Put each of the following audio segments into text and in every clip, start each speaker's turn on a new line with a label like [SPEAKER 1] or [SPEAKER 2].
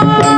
[SPEAKER 1] Oh,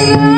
[SPEAKER 1] Yeah.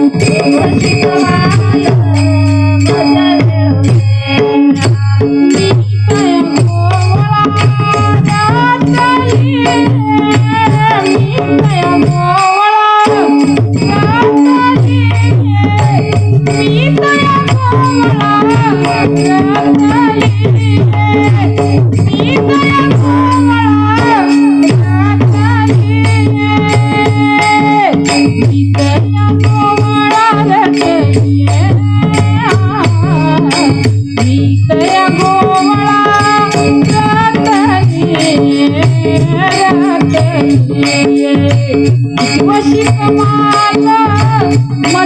[SPEAKER 1] Washington, my love, my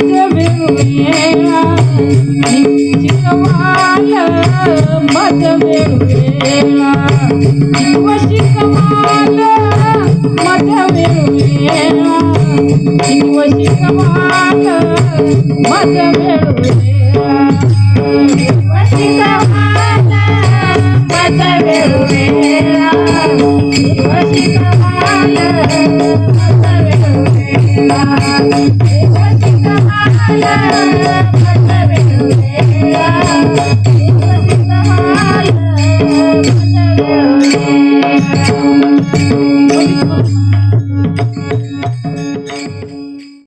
[SPEAKER 2] Yeah.